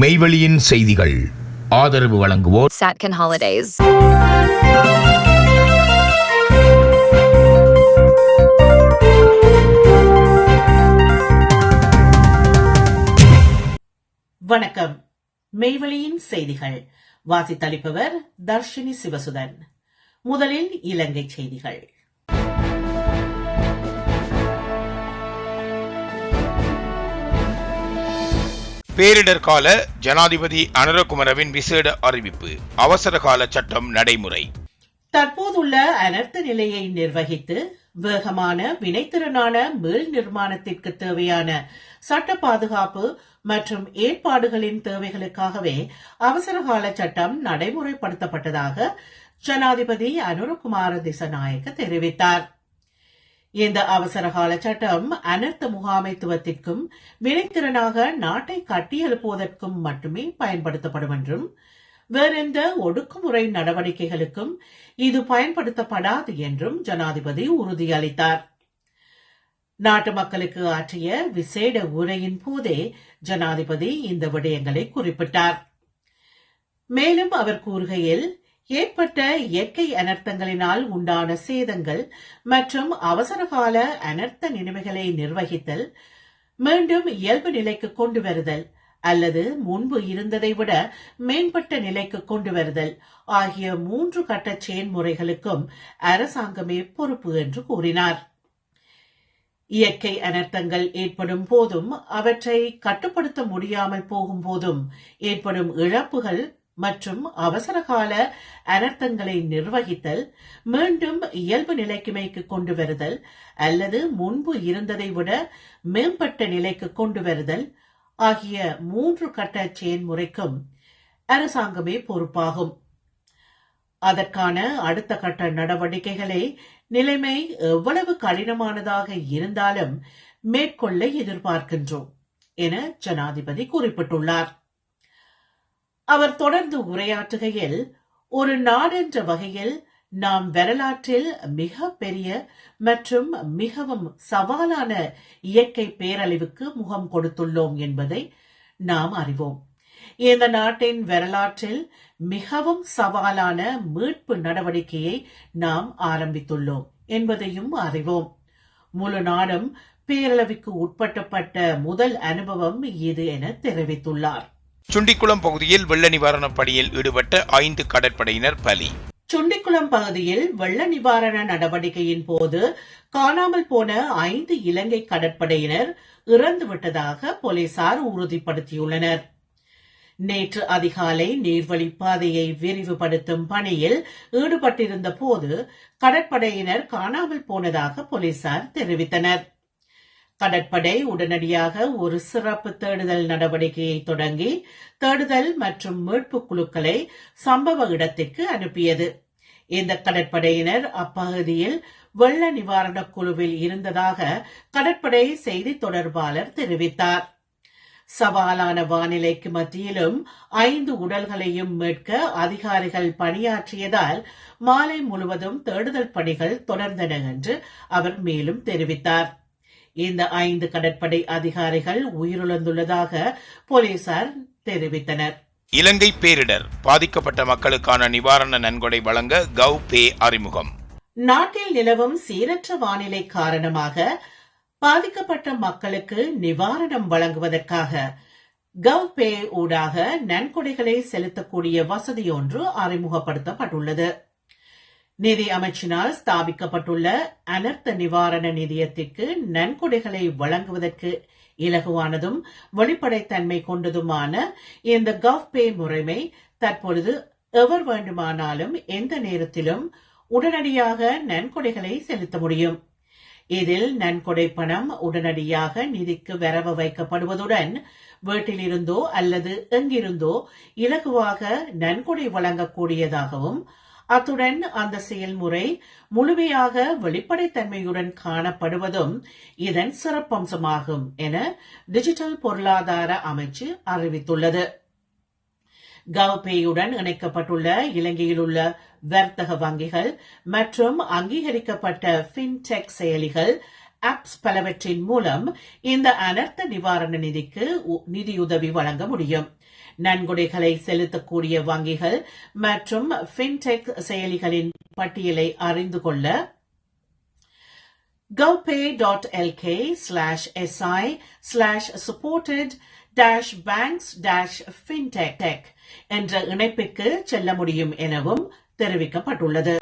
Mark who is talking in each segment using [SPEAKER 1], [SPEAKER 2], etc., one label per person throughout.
[SPEAKER 1] மெய்வெளியின் செய்திகள். ஆதரவு வழங்குவோர்
[SPEAKER 2] Satkin Holidays.
[SPEAKER 3] வணக்கம். மெய்வெளியின் செய்திகள். வாசித்தளிப்பவர் தர்ஷினி சிவசுதன். முதலில் இலங்கை செய்திகள்.
[SPEAKER 1] பேரிடர் கால ஜனாதிபதி அனுரகுமரவின் விசேட அறிவிப்பு. அவசர கால சட்டம் நடைமுறை.
[SPEAKER 3] தற்போதுள்ள அனர்த்த நிலையை நிர்வகித்து வேகமான வினைத்திறனான மீள் நிர்மாணத்திற்கு தேவையான சட்ட பாதுகாப்பு மற்றும் ஏற்பாடுகளின் தேவைகளுக்காகவே அவசரகால சட்டம் நடைமுறைப்படுத்தப்பட்டதாக ஜனாதிபதி அனுரகுமார திசநாயக்க தெரிவித்தார். இந்த அவசரகால சட்டம் அனர்த்த முகாமைத்துவத்திற்கும் வினைத்திறனாக நாட்டை கட்டியெழுப்புவதற்கும் மட்டுமே பயன்படுத்தப்படும் என்றும் வேறெந்த ஒடுக்குமுறை நடவடிக்கைகளுக்கும் இது பயன்படுத்தப்படாது என்றும் ஜனாதிபதி உறுதியளித்தார். நாட்டு மக்களுக்கு ஆற்றிய விசேட உரையின் போதே ஜனாதிபதி இந்த விடயங்களை குறிப்பிட்டார். மேலும் அவர் கூறுகையில் ஏற்பட்ட இயற்கை அனர்த்தங்களினால் உண்டான சேதங்கள் மற்றும் அவசரகால அனர்த்த நிலைமைகளை நிர்வகித்தல் மீண்டும் இயல்பு நிலைக்கு கொண்டு வருதல் அல்லது முன்பு இருந்ததை விட மேம்பட்ட நிலைக்கு கொண்டு வருதல் ஆகிய மூன்று கட்ட செயல்முறைகளுக்கும் அரசாங்கமே பொறுப்பு என்று கூறினார். இயற்கை அனர்த்தங்கள் ஏற்படும் போதும் அவற்றை கட்டுப்படுத்த முடியாமல் போகும் போதும் ஏற்படும் இழப்புகள் மற்றும் அவசரகால அனர்த்தங்களை நிர்வகித்தல் மீண்டும் இயல்பு நிலைக்குமைக்கு கொண்டு வருதல் அல்லது முன்பு இருந்ததை விட மேம்பட்ட நிலைக்கு கொண்டு வருதல் ஆகிய மூன்று கட்ட செயல்முறைக்கும் அரசாங்கமே பொறுப்பாகும். அதற்கான அடுத்த கட்ட நடவடிக்கைகளை நிலைமை எவ்வளவு கடினமானதாக இருந்தாலும் மேற்கொள்ள எதிர்பார்க்கின்றோம் என ஜனாதிபதி குறிப்பிட்டுள்ளார். அவர் தொடர்ந்து உரையாற்றுகையில் ஒரு நாடென்ற வகையில் நாம் வரலாற்றில் மிக பெரிய மற்றும் மிகவும் சவாலான இயற்கை பேரழிவுக்கு முகம் கொடுத்துள்ளோம் என்பதை நாம் அறிவோம். இந்த நாட்டின் வரலாற்றில் மிகவும் சவாலான மீட்பு நடவடிக்கையை நாம் ஆரம்பித்துள்ளோம் என்பதையும் அறிவோம். முழு நாடும் பேரளவிற்கு உட்பட்டப்பட்ட முதல் அனுபவம் இது என தெரிவித்துள்ளார்.
[SPEAKER 1] சுண்டிக்குளம் பகுதியில் வெள்ள நிவாரணப் பணியில் ஈடுபட்ட ஐந்து கடற்படையினர் பலி.
[SPEAKER 3] சுண்டிக்குளம் பகுதியில் வெள்ள நிவாரண நடவடிக்கையின் போது காணாமல் போன ஐந்து இலங்கை கடற்படையினர் இறந்துவிட்டதாக போலீசார் உறுதிப்படுத்தியுள்ளனர். நேற்று அதிகாலை நீர்வழி பாதையை விரிவுபடுத்தும் பணியில் ஈடுபட்டிருந்த போது கடற்படையினர் காணாமல் போனதாக போலீசார் தெரிவித்தனர். கடற்படை உடனடியாக ஒரு சிறப்பு தேடுதல் நடவடிக்கையை தொடங்கி தேடுதல் மற்றும் மீட்பு குழுக்களை சம்பவ இடத்திற்கு அனுப்பியது. இந்த கடற்படையினர் அப்பகுதியில் வெள்ள நிவாரணக் குழுவில் இருந்ததாக கடற்படை செய்தி தொடர்பாளர் தெரிவித்தார். சவாலான வானிலைக்கு மத்தியிலும் ஐந்து உடல்களையும் மீட்க அதிகாரிகள் பணியாற்றியதால் மாலை முழுவதும் தேடுதல் பணிகள் தொடர்ந்தன என்று அவர் மேலும் தெரிவித்தார். இந்த ஐந்து கடற்படை அதிகாரிகள் உயிரிழந்துள்ளதாக போலீசார் தெரிவித்தனர்.
[SPEAKER 1] இலங்கை பேரிடர் பாதிக்கப்பட்ட மக்களுக்கான நிவாரண நன்கொடை வழங்க கவ் பே அறிமுகம்.
[SPEAKER 3] நாட்டில் நிலவும் சீரற்ற வானிலை காரணமாக பாதிக்கப்பட்ட மக்களுக்கு நிவாரணம் வழங்குவதற்காக கவ் பே ஊடாக நன்கொடைகளை செலுத்தக்கூடிய வசதி ஒன்று அறிமுகப்படுத்தப்பட்டுள்ளது. நிதி அமைச்சினால் ஸ்தாபிக்கப்பட்டுள்ள அனர்த்த நிவாரண நிதியத்திற்கு நன்கொடைகளை வழங்குவதற்கு இலகுவானதும் வெளிப்படைத்தன்மை கொண்டதுமான இந்த கவ் பே முறைமை தற்பொழுது எவர் வேண்டுமானாலும் எந்த நேரத்திலும் உடனடியாக நன்கொடைகளை செலுத்த முடியும். இதில் நன்கொடை பணம் உடனடியாக நிதிக்கு வரவு வைக்கப்படுவதுடன் வீட்டிலிருந்தோ அல்லது எங்கிருந்தோ இலகுவாக நன்கொடை வழங்கக்கூடியதாகவும் அத்துடன் அந்த செயல்முறை முழுமையாக வெளிப்படைத்தன்மையுடன் காணப்படுவதும் இதன் சிறப்பம்சமாகும் என டிஜிட்டல் பொருளாதார அமைச்சு அறிவித்துள்ளது. கவ்பேயுடன் இணைக்கப்பட்டுள்ள இலங்கையில் உள்ள வர்த்தக வங்கிகள் மற்றும் அங்கீகரிக்கப்பட்ட ஃபின்டெக் செயலிகள் ஆப்ஸ் பலவற்றின் மூலம் இந்த அனர்த்த நிவாரண நிதிக்கு உ- நிதியுதவி வழங்க முடியும். நன்கொடைகளை செலுத்தக்கூடிய வங்கிகள் மற்றும் ஃபின்டெக் செயலிகளின் பட்டியலை அறிந்து கொள்ள gopay.lk slash si slash supported dash banks dash fintech என்ற இணைப்பிற்கு செல்ல முடியும் எனவும் தெரிவிக்கப்பட்டுள்ளது.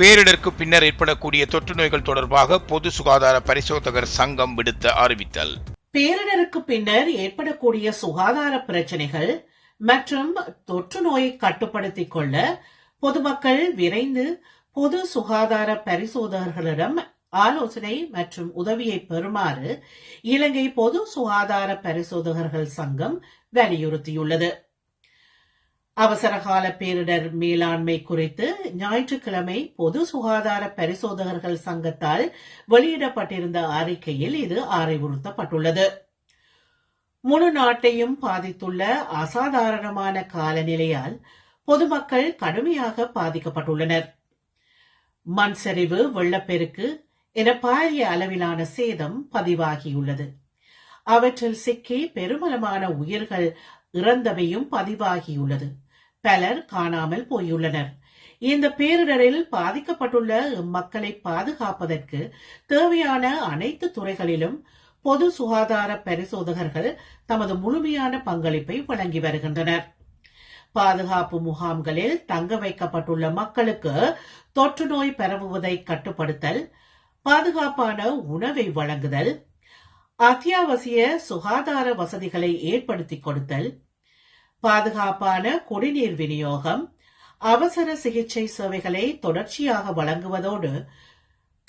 [SPEAKER 1] பேரிடருக்கு பின்னர் ஏற்படக்கூடிய தொற்று நோய்கள் தொடர்பாக பொது சுகாதார பரிசோதகர் சங்கம் விடுத்த அறிவித்தல்.
[SPEAKER 3] பேரிடருக்கு பின்னர் ஏற்படக்கூடிய சுகாதார பிரச்சனைகள் மற்றும் தொற்று நோயை கட்டுப்படுத்திக் கொள்ள பொதுமக்கள் விரைந்து பொது சுகாதார பரிசோதகர்களிடம் ஆலோசனை மற்றும் உதவியை பெறுமாறு இலங்கை பொது சுகாதார பரிசோதகர்கள் சங்கம் வலியுறுத்தியுள்ளது. அவசரகால பேரிடர் மேலாண்மை குறித்து ஞாயிற்றுக்கிழமை பொது சுகாதார பரிசோதகர்கள் சங்கத்தால் வெளியிடப்பட்டிருந்த அறிக்கையில் இது அறிவுறுத்தப்பட்டுள்ளது. முழு நாட்டையும் பாதித்துள்ள அசாதாரணமான காலநிலையால் பொதுமக்கள் கடுமையாக பாதிக்கப்பட்டுள்ளனர். மண் சரிவு வெள்ளப்பெருக்கு என பாரிய அளவிலான சேதம் பதிவாகியுள்ளது. அவற்றில் சிக்கி பெருமளமான உயிர்கள் இறந்தவையும் பதிவாகியுள்ளது. பலர் காணாமல் போயுள்ளனர். இந்த பேரிடரில் பாதிக்கப்பட்டுள்ள மக்களை பாதுகாப்பதற்கு தேவையான அனைத்து துறைகளிலும் பொது சுகாதார பரிசோதகர்கள் தமது முழுமையான பங்களிப்பை வழங்கி வருகின்றனர். பாதுகாப்பு முகாம்களில் தங்க வைக்கப்பட்டுள்ள மக்களுக்கு தொற்று நோய் பரவுவதை கட்டுப்படுத்தல் பாதுகாப்பான உணவை வழங்குதல் அத்தியாவசிய சுகாதார வசதிகளை ஏற்படுத்திக் கொடுத்தல் பாதுகாப்பான குடிநீர் விநியோகம் அவசர சிகிச்சை சேவைகளை தொடர்ச்சியாக வழங்குவதோடு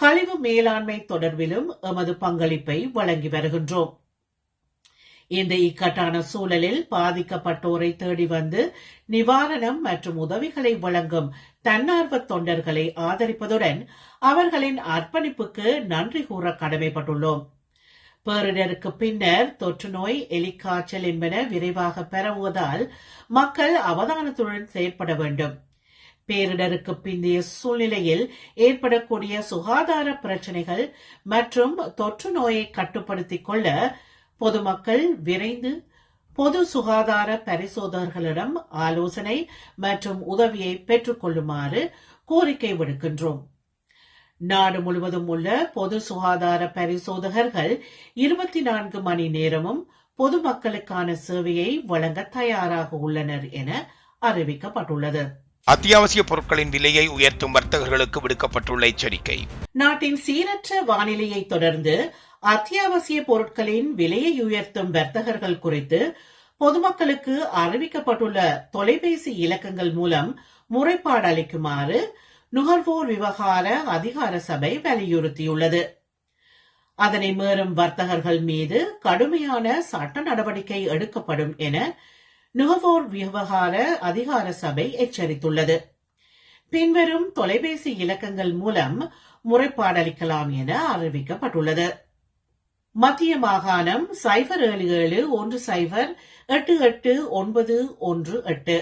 [SPEAKER 3] கழிவு மேலாண்மை தொடர்பிலும் எமது பங்களிப்பை வழங்கி வருகின்றோம். இந்த இக்கட்டான சூழலில் பாதிக்கப்பட்டோரை தேடி வந்து நிவாரணம் மற்றும் உதவிகளை வழங்கும் தன்னார்வ தொண்டர்களை ஆதரிப்பதுடன் அவர்களின் அர்ப்பணிப்புக்கு நன்றி கூற கடமைப்பட்டுள்ளோம். பேரிடருக்கு பின்னர் தொற்று நோய் எலிக்காய்ச்சல் என்பன விரைவாக பரவுவதால் மக்கள் அவதானத்துடன் செயற்பட வேண்டும். பேரிடருக்கு பிந்தைய சூழ்நிலையில் ஏற்படக்கூடிய சுகாதார பிரச்சனைகள் மற்றும் தொற்று நோயை கட்டுப்படுத்திக் கொள்ள பொதுமக்கள் விரைந்து பொது சுகாதார பரிசோதகர்களிடம் ஆலோசனை மற்றும் உதவியை பெற்றுக் கொள்ளுமாறு கோரிக்கை விடுக்கின்றோம். நாடு முழுவதும் உள்ள பொது சுகாதார பரிசோதகர்கள் இருபத்தி நான்கு மணி நேரமும் பொதுமக்களுக்கான சேவையை வழங்க தயாராக உள்ளனர் என அறிவிக்கப்பட்டுள்ளது.
[SPEAKER 1] அத்தியாவசிய பொருட்களின் விலையை உயர்த்தும் வர்த்தகர்களுக்கு விடுக்கப்பட்டுள்ள எச்சரிக்கை.
[SPEAKER 3] நாட்டின் சீரற்ற வானிலையை தொடர்ந்து அத்தியாவசிய பொருட்களின் விலையை உயர்த்தும் வர்த்தகர்கள் குறித்து பொதுமக்களுக்கு அறிவிக்கப்பட்டுள்ள தொலைபேசி இலக்கங்கள் மூலம் முறைப்பாடு அளிக்குமாறு நுகர்வோர் விவகார அதிகார சபை வலியுறுத்தியுள்ளது. அதனை மீறும் வர்த்தகர்கள் மீது கடுமையான சட்ட நடவடிக்கை எடுக்கப்படும் என நுகர்வோர் விவகார அதிகார சபை எச்சரித்துள்ளது. பின்வரும் தொலைபேசி இலக்கங்கள் மூலம் முறைப்பாடளிக்கலாம் என அறிவிக்கப்பட்டுள்ளது. மத்திய மாகாணம் சைபர் ஏழு ஏழு ஒன்று சைபர் எட்டு எட்டு ஒன்பது ஒன்று எட்டு.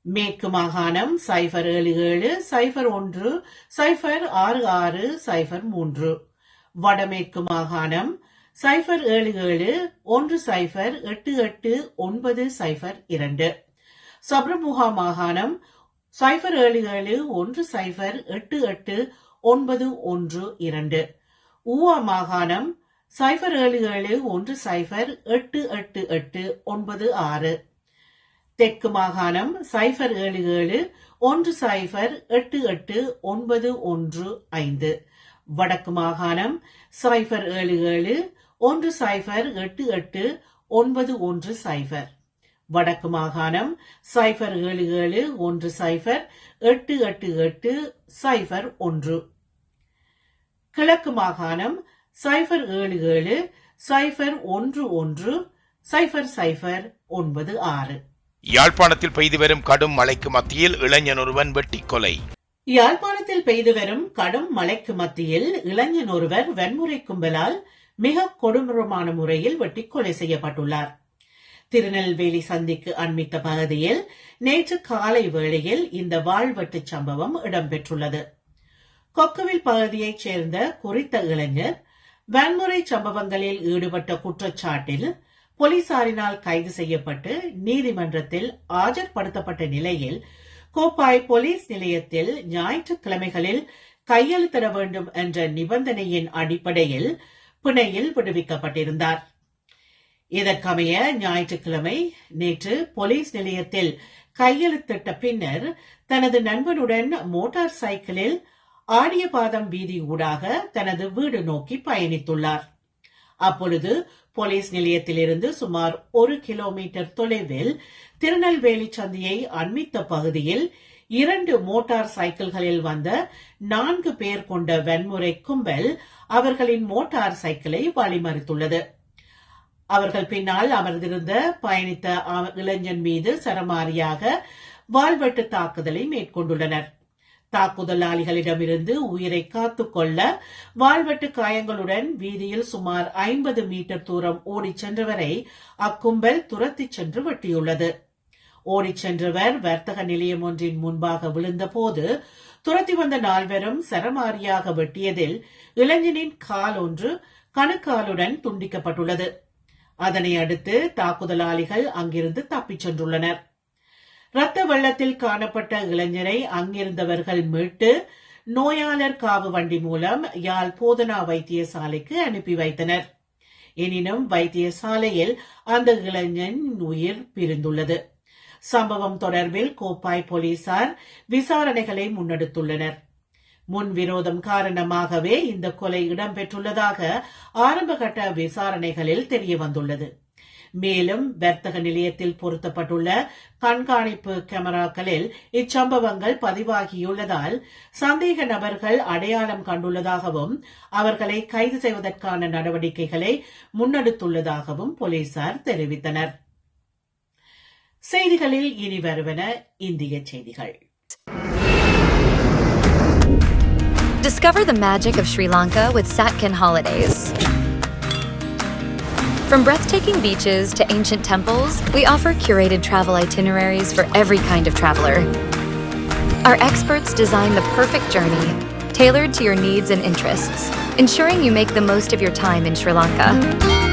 [SPEAKER 3] மேற்கு மாகாணம் சைபர் ஏழு ஏழு சைபர் ஒன்று சைபர் ஆறு ஆறு சைபர் மூன்று. வடமேற்கு மாகாணம் சைபர் ஏழு ஏழு ஒன்று சைபர் எட்டு எட்டு ஒன்பது சைபர் இரண்டு. சப்ரமுகா மாகாணம் சைபர் ஏழு ஏழு ஒன்று சைபர் எட்டு எட்டு ஒன்பது ஒன்று இரண்டு. ஊவா மாகாணம் சைபர் ஏழு ஏழு ஒன்று சைபர் எட்டு எட்டு எட்டு ஒன்பது ஆறு. தெற்கு மாகாணம் சைபர் ஏழு ஏழு ஒன்று சைபர் எட்டு எட்டு ஒன்பது ஒன்று ஐந்து. வடக்கு மாகாணம் சைபர் ஏழு ஏழு ஒன்று சைபர் எட்டு எட்டு ஒன்பது ஒன்று சைபர். வடக்கு மாகாணம் சைபர் ஏழு ஏழு ஒன்று சைபர் எட்டு எட்டு எட்டு சைபர் ஒன்று. கிழக்கு மாகாணம் சைபர் ஏழு ஏழு சைபர் ஒன்று ஒன்று சைபர் சைபர் ஒன்பது ஆறு.
[SPEAKER 1] யாழ்ப்பாணத்தில் பெய்து வரும் கடும் மழைக்கு மத்தியில் இளைஞன் ஒருவன் வெட்டி கொலை
[SPEAKER 3] யாழ்ப்பாணத்தில் பெய்து வரும் கடும் மழைக்கு மத்தியில் இளைஞன் ஒருவர் வன்முறை கும்பலால் மிக கொடூரமான முறையில் வெட்டி கொலை செய்யப்பட்டுள்ளார். திருநெல்வேலி சந்திக்கு அண்மித்த பகுதியில் நேற்று காலை வேளையில் இந்த வாழ்வெட்டு சம்பவம் இடம்பெற்றுள்ளது. கொக்குவில் பகுதியைச் சேர்ந்த குறித்த இளைஞர் வன்முறை சம்பவங்களில் ஈடுபட்ட குற்றச்சாட்டில் போலீசாரினால் கைது செய்யப்பட்டு நீதிமன்றத்தில் ஆஜர்படுத்தப்பட்ட நிலையில் கோப்பாய் போலீஸ் நிலையத்தில் ஞாயிற்றுக்கிழமைகளில் கையெழுத்திட வேண்டும் என்ற நிபந்தனையின் அடிப்படையில் பிணையில் விடுவிக்கப்பட்டிருந்தார். இதற்கமைய ஞாயிற்றுக்கிழமை நேற்று போலீஸ் நிலையத்தில் கையெழுத்திட்ட பின்னர் தனது நண்பனுடன் மோட்டார் சைக்கிளில் ஆடியபாதம் வீதி ஊடாக தனது வீடு நோக்கி பயணித்துள்ளார். அப்பொழுது போலீஸ் நிலையத்திலிருந்து சுமார் ஒரு கிலோமீட்டர் தொலைவில் திருநெல்வேலி சந்தையை அண்மித்த பகுதியில் இரண்டு மோட்டார் சைக்கிள்களில் வந்த நான்கு பேர் கொண்ட வன்முறை கும்பல் அவர்களின் மோட்டார் சைக்கிளை வழிமறித்துள்ளது. அவர்கள் பின்னால் அமர்ந்திருந்த பயணித்த இளைஞன் மீது சரமாரியாக வாள்வெட்டு தாக்குதலை மேற்கொண்டுள்ளனர். தாக்குதலாளிகளிடமிருந்து உயிரை காத்துக்கொள்ள வாள்வெட்டு காயங்களுடன் வீதியில் சுமார் ஐம்பது மீட்டர் தூரம் ஓடிச் சென்றவரை அக்கும்பல் துரத்திச் சென்று வெட்டியுள்ளது. ஓடிச் சென்றவர் வர்த்தக நிலையம் ஒன்றின் முன்பாக விழுந்தபோது துரத்தி வந்த நால்வரும் சரமாரியாக வெட்டியதில் இளைஞனின் கால் ஒன்று கணுக்காலுடன் துண்டிக்கப்பட்டுள்ளது. அதனை அடுத்து தாக்குதலாளிகள் அங்கிருந்து தப்பிச் சென்றுள்ளனர். ரத்த வெள்ளத்தில் காணப்பட்ட இளைஞரை அங்கிருந்தவர்கள் மீட்டு நோயாளர் காவு வண்டி மூலம் யாழ் போதனா வைத்தியசாலைக்கு அனுப்பி வைத்தனர். எனினும் வைத்தியசாலையில் அந்த இளைஞன் உயிர் பிரிந்துள்ளது. சம்பவம் தொடர்பில் கோப்பாய் போலீசார் விசாரணைகளை முன்னெடுத்துள்ளனர். முன்விரோதம் காரணமாகவே இந்த கொலை இடம்பெற்றுள்ளதாக ஆரம்பகட்ட விசாரணைகளில் தெரியவந்துள்ளது. மேலும் வர்த்தக நிலையத்தில் பொருத்தப்பட்டுள்ள கண்காணிப்பு கேமராக்களில் இச்சம்பவங்கள் பதிவாகியுள்ளதால் சந்தேக நபர்கள் அடையாளம் கண்டுள்ளதாகவும் அவர்களை கைது செய்வதற்கான நடவடிக்கைகளை முன்னெடுத்துள்ளதாகவும் போலீசார் தெரிவித்தனர். செய்திகளில் இனி வருவன இந்திய செய்திகள்
[SPEAKER 2] Discover the magic of Sri Lanka with Satkin Holidays. From breathtaking beaches to ancient temples, we offer curated travel itineraries for every kind of traveler. Our experts design the perfect journey, tailored to your needs and interests, ensuring you make the most of your time in Sri Lanka.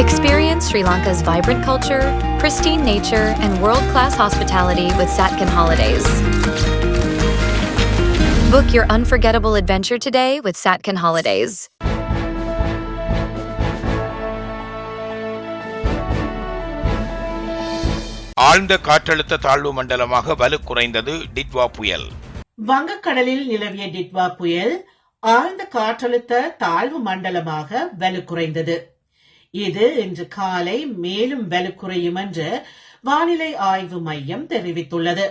[SPEAKER 2] Experience Sri Lanka's vibrant culture, pristine nature, and world class hospitality with Satkin Holidays. Book your unforgettable adventure today with Satkin Holidays.
[SPEAKER 1] ஆழ்ந்த காற்றழுத்த தாழ்வு மண்டலமாக வலு குறைந்தது டிட்வா புயல்
[SPEAKER 3] வங்கக்கடலில் நிலவிய டிட்வா புயல் ஆழ்ந்த காற்றழுத்த தாழ்வு மண்டலமாக வலுக்குறைந்தது இது இன்று காலை மேலும் வலுக்குறையும் என்று வானிலை ஆய்வு மையம் தெரிவித்துள்ளது.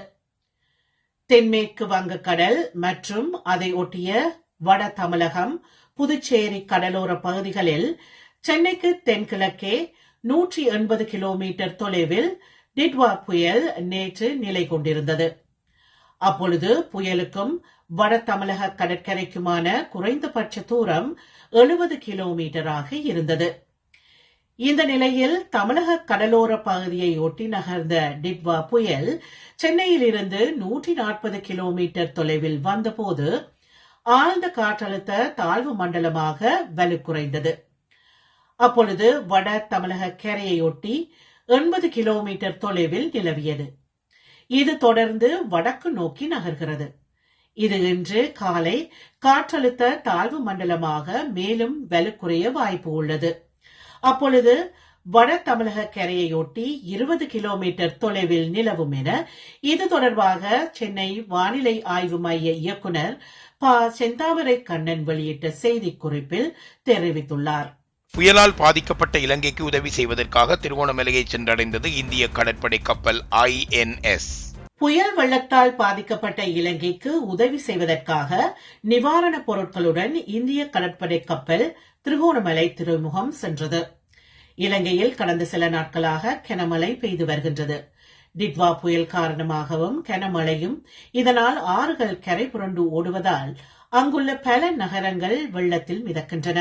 [SPEAKER 3] தென்மேற்கு வங்கக்கடல் மற்றும் அதை ஒட்டிய வட தமிழகம் புதுச்சேரி கடலோர பகுதிகளில் சென்னைக்கு தென்கிழக்கே நூற்றி எண்பது கிலோமீட்டர் தொலைவில் டிட்வா புயல் நேற்று நிலை கொண்டிருந்தது. அப்பொழுது புயலுக்கும் வட தமிழக கடற்கரைக்குமான குறைந்தபட்ச தூரம் எழுபது கிலோமீட்டராக இருந்தது. இந்த நிலையில் தமிழக கடலோர பகுதியை ஒட்டி நகர்ந்த டிட்வா புயல் சென்னையில் இருந்து நூற்றி நாற்பது கிலோமீட்டர் தொலைவில் வந்தபோது ஆழ்ந்த காற்றழுத்த தாழ்வு மண்டலமாக வலுக்குறைந்தது. அப்பொழுது வட தமிழக கரையையொட்டி எண்பது கிலோமீட்டர் தொலைவில் நிலவியது. இது தொடர்ந்து வடக்கு நோக்கி நகர்கிறது. இது இன்று காலை காற்றழுத்த தாழ்வு மண்டலமாக மேலும் வலுக்குறைய வாய்ப்பு உள்ளது. அப்பொழுது வட தமிழக கரையையொட்டி இருபது கிலோமீட்டர் தொலைவில் நிலவும் என இது தொடர்பாக சென்னை வானிலை ஆய்வு மைய இயக்குனர் ப. செந்தாமரை கண்ணன் வெளியிட்ட செய்திக்குறிப்பில் தெரிவித்துள்ளார்.
[SPEAKER 1] புயலால் பாதிக்கப்பட்ட இலங்கைக்கு உதவி செய்வதற்காக திருவோணமலையை சென்றடைந்தது இந்திய கடற்படை கப்பல் ஐஎன்எஸ்
[SPEAKER 3] புயல் வெள்ளத்தால் பாதிக்கப்பட்ட இலங்கைக்கு உதவி செய்வதற்காக நிவாரணப் பொருட்களுடன் இந்திய கடற்படை கப்பல் திருகோணமலை துறைமுகம் சென்றது. இலங்கையில் கடந்த சில நாட்களாக கனமழை பெய்து வருகின்றது. டிட்வா புயல் காரணமாகவும் கனமழையும் இதனால் ஆறுகள் கரை புரண்டு ஓடுவதால் அங்குள்ள பல நகரங்கள் வெள்ளத்தில் மிதக்கின்றன.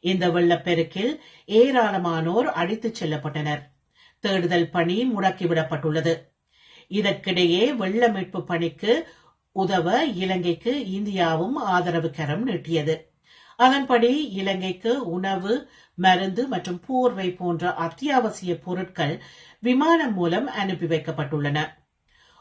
[SPEAKER 3] இந்த வெள்ளப்பெருக்கில் ஏராளமானோர் அடித்துச் செல்லப்பட்டனர். தேடுதல் பணி முடக்கிவிடப்பட்டுள்ளது. இதற்கிடையே வெள்ள மீட்பு பணிக்கு உதவ இலங்கைக்கு இந்தியாவும் ஆதரவு கரம் நீட்டியது. அதன்படி இலங்கைக்கு உணவு மருந்து மற்றும் போர்வை போன்ற அத்தியாவசிய பொருட்கள் விமானம் மூலம் அனுப்பி வைக்கப்பட்டுள்ளன.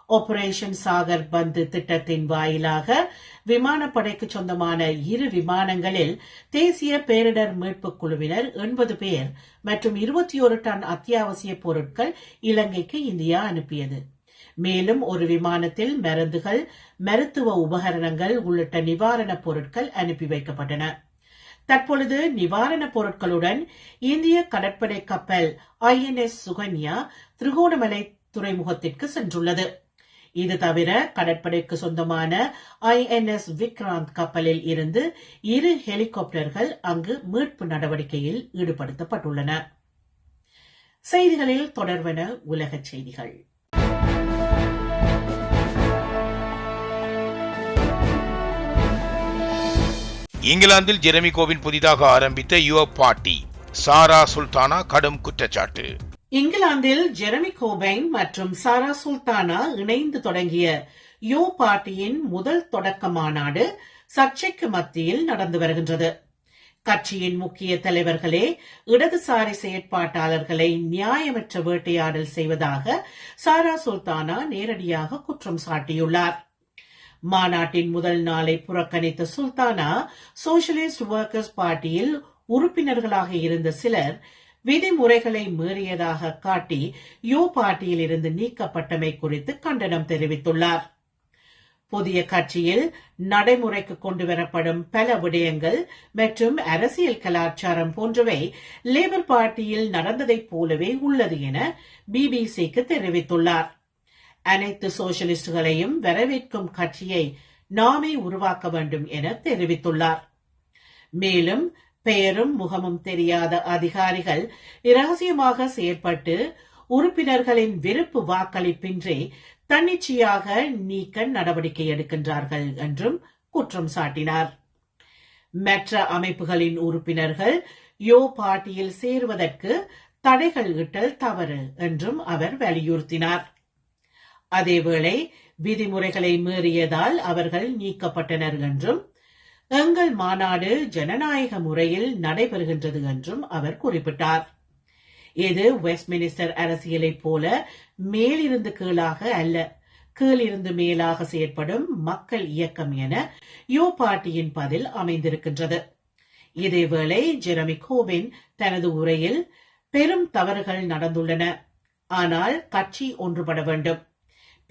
[SPEAKER 3] ஆபரேஷன் சாகர் பந்து திட்டத்தின் வாயிலாக விமானப்படைக்கு சொந்தமான இரு விமானங்களில் தேசிய பேரிடர் மீட்புக் குழுவினர் எண்பது பேர் மற்றும் இருபத்தி ஒரு டன் அத்தியாவசிய பொருட்கள் இலங்கைக்கு இந்தியா அனுப்பியது. மேலும் ஒரு விமானத்தில் மருந்துகள் மருத்துவ உபகரணங்கள் உள்ளிட்ட நிவாரணப் பொருட்கள் அனுப்பி வைக்கப்பட்டன. தற்பொழுது நிவாரணப் பொருட்களுடன் இந்திய கடற்படை கப்பல் ஐஎன்எஸ் சுகன்யா திருகோணமலை துறைமுகத்திற்கு சென்றுள்ளது. இது தவிர கடற்படைக்கு சொந்தமான ஐஎன்எஸ் விக்ராந்த் கப்பலில் இருந்து இரு ஹெலிகாப்டர்கள் அங்கு மீட்பு நடவடிக்கையில் ஈடுபடுத்தப்பட்டுள்ளன. செய்திகளில் தொடர்வன உலகச் செய்திகள்.
[SPEAKER 1] இங்கிலாந்தில் ஜெரமி கோவின் புதிதாக ஆரம்பித்த யுவ பார்ட்டி சாரா சுல்தானா கடும் குற்றச்சாட்டு.
[SPEAKER 3] இங்கிலாந்தில் ஜெரமி கோபைன் மற்றும் சாரா சுல்தானா இணைந்து தொடங்கிய யோ பார்ட்டியின் முதல் தொடக்க மாநாடு சர்ச்சைக்கு மத்தியில் நடந்து வருகின்றது. கட்சியின் முக்கிய தலைவர்களே இடதுசாரி செயற்பாட்டாளர்களை நியாயமற்ற வேட்டையாடல் செய்வதாக சாரா சுல்தானா நேரடியாக குற்றம் சாட்டியுள்ளார். மாநாட்டின் முதல் நாளை புறக்கணித்த சுல்தானா சோசியலிஸ்ட் ஒர்க்கர்ஸ் பார்ட்டியில் உறுப்பினர்களாக இருந்த சிலர் விதிமுறைகளை மீறியதாக காட்டி யோ பார்ட்டியில் இருந்து நீக்கப்பட்டமை குறித்து கண்டனம் தெரிவித்துள்ளார். புதிய கட்சியில் நடைமுறைக்கு கொண்டுவரப்படும் பல விடயங்கள் மற்றும் அரசியல் கலாச்சாரம் போன்றவை லேபர் பார்ட்டியில் நடந்ததைப் போலவே உள்ளது என பிபிசிக்கு தெரிவித்துள்ளார். அனைத்து சோசியலிஸ்டுகளையும் வரவேற்கும் கட்சியை நாமே உருவாக்க வேண்டும் என தெரிவித்துள்ளார். மேலும் பெயரும் முகமும் தெரியாத அதிகாரிகள் இரகசியமாக செயற்பட்டு உறுப்பினர்களின் விருப்பு வாக்களிப்பின்றி தன்னிச்சையாக நீக்க நடவடிக்கை எடுக்கின்றார்கள் என்றும் குற்றம் சாட்டினார். மற்ற அமைப்புகளின் உறுப்பினர்கள் யோ பார்ட்டியில் சேருவதற்கு தடைகள் இட்டல் தவறு என்றும் அவர் வலியுறுத்தினார். அதேவேளை விதிமுறைகளை மீறியதால் அவர்கள் நீக்கப்பட்டனர் என்றும் எங்கள் மாநாடு ஜனநாயக முறையில் நடைபெறுகின்றது என்றும் அவர் குறிப்பிட்டார். இது வெஸ்ட்மினிஸ்டர் அரசியலைப் போல மேலிருந்து கீழாக அல்ல கீழிருந்து மேலாக செயற்படும் மக்கள் இயக்கம் என யோ பார்ட்டியின் பதில் அமைந்திருக்கின்றது. இதேவேளை ஜெரமி கோபின் தனது உரையில் பெரும் தவறுகள் நடந்துள்ளன. ஆனால் கட்சி ஒன்றுபட வேண்டும்.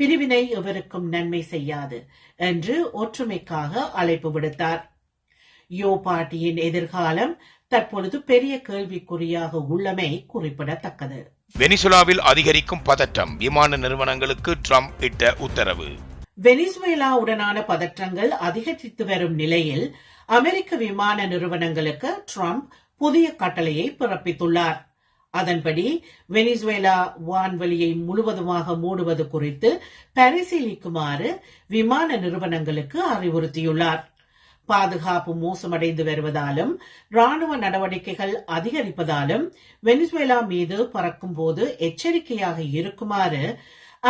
[SPEAKER 3] பிரிவினை எவருக்கும் நன்மை செய்யாது என்று ஒற்றுமைக்காக அழைப்பு விடுத்தார். யோ பார்ட்டியின் எதிர்காலம் தற்பொழுது பெரிய கேள்விக்குறியாக உள்ளமை குறிப்பிடத்தக்கது.
[SPEAKER 1] வெனிசுலாவில் அதிகரிக்கும் பதட்டம் விமான நிறுவனங்களுக்கு ட்ரம்ப் இட்ட உத்தரவு.
[SPEAKER 3] வெனிசுவேலாவுடனான பதற்றங்கள் அதிகரித்து வரும் நிலையில் அமெரிக்க விமான நிறுவனங்களுக்கு ட்ரம்ப் புதிய கட்டளையை பிறப்பித்துள்ளார். அதன்படி வெனிசுவேலா வான்வெளியை முழுவதுமாக மூடுவது குறித்து பரிசீலிக்குமாறு விமான நிறுவனங்களுக்கு அறிவுறுத்தியுள்ளார். பாதுகாப்பு மோசமடைந்து வருவதாலும் ராணுவ நடவடிக்கைகள் அதிகரிப்பதாலும் வெனிசுவேலா மீது பறக்கும் போது எச்சரிக்கையாக இருக்குமாறு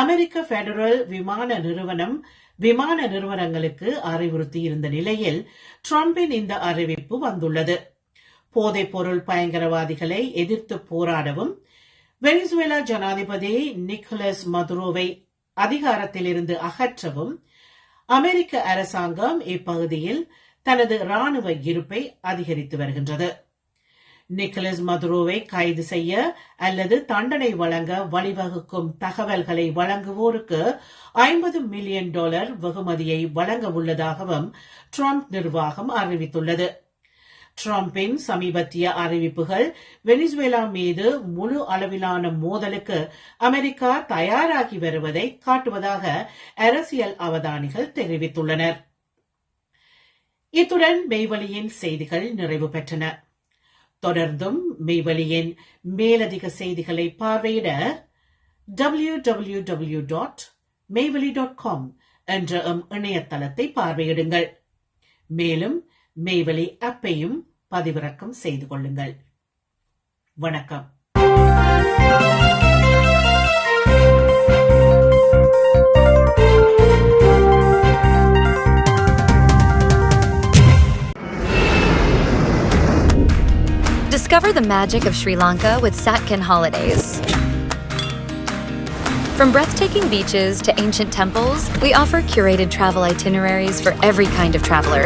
[SPEAKER 3] அமெரிக்க பெடரல் விமான நிறுவனம் விமான நிறுவனங்களுக்கு அறிவுறுத்தியிருந்த நிலையில் ட்ரம்பின் இந்த அறிவிப்பு வந்துள்ளது. போதைப் பொருள் பயங்கரவாதிகளை எதிர்த்து போராடவும் வெனிசுவேலா ஜனாதிபதி நிக்கோலஸ் மதுரோவை அதிகாரத்திலிருந்து அகற்றவும் அமெரிக்க அரசாங்கம் இப்பகுதியில் தனது ராணுவ இருப்பை அதிகரித்து வருகின்றது. நிக்கலஸ் மதுரோவை கைது செய்ய அல்லது தண்டனை வழங்க வழிவகுக்கும் தகவல்களை வழங்குவோருக்கு ஐம்பது மில்லியன் டாலர் வெகுமதியை வழங்க உள்ளதாகவும் ட்ரம்ப் நிர்வாகம் அறிவித்துள்ளது. ட்ரம்பின் சமீபத்திய அறிவிப்புகள் வெனிசுவேலா மீது முழு அளவிலான மோதலுக்கு அமெரிக்கா தயாராகி வருவதை காட்டுவதாக அரசியல் அவதானிகள் தெரிவித்துள்ளனர். இத்துடன் மெய்வழியின் செய்திகள் நிறைவு பெற்றன. தொடர்ந்தும் மெய்வழியின் மேலதிக செய்திகளை பார்வையிட W W W dot Meivazhi dot com என்ற எம் இணையதளத்தை பார்வையிடுங்கள். மேலும் மெய்வழி ஆப்பையும் பதிவிறக்கம் செய்து கொள்ளுங்கள் வணக்கம்
[SPEAKER 2] Discover the magic of Sri Lanka with Satkin Holidays. From breathtaking beaches to ancient temples, we offer curated travel itineraries for every kind of traveler.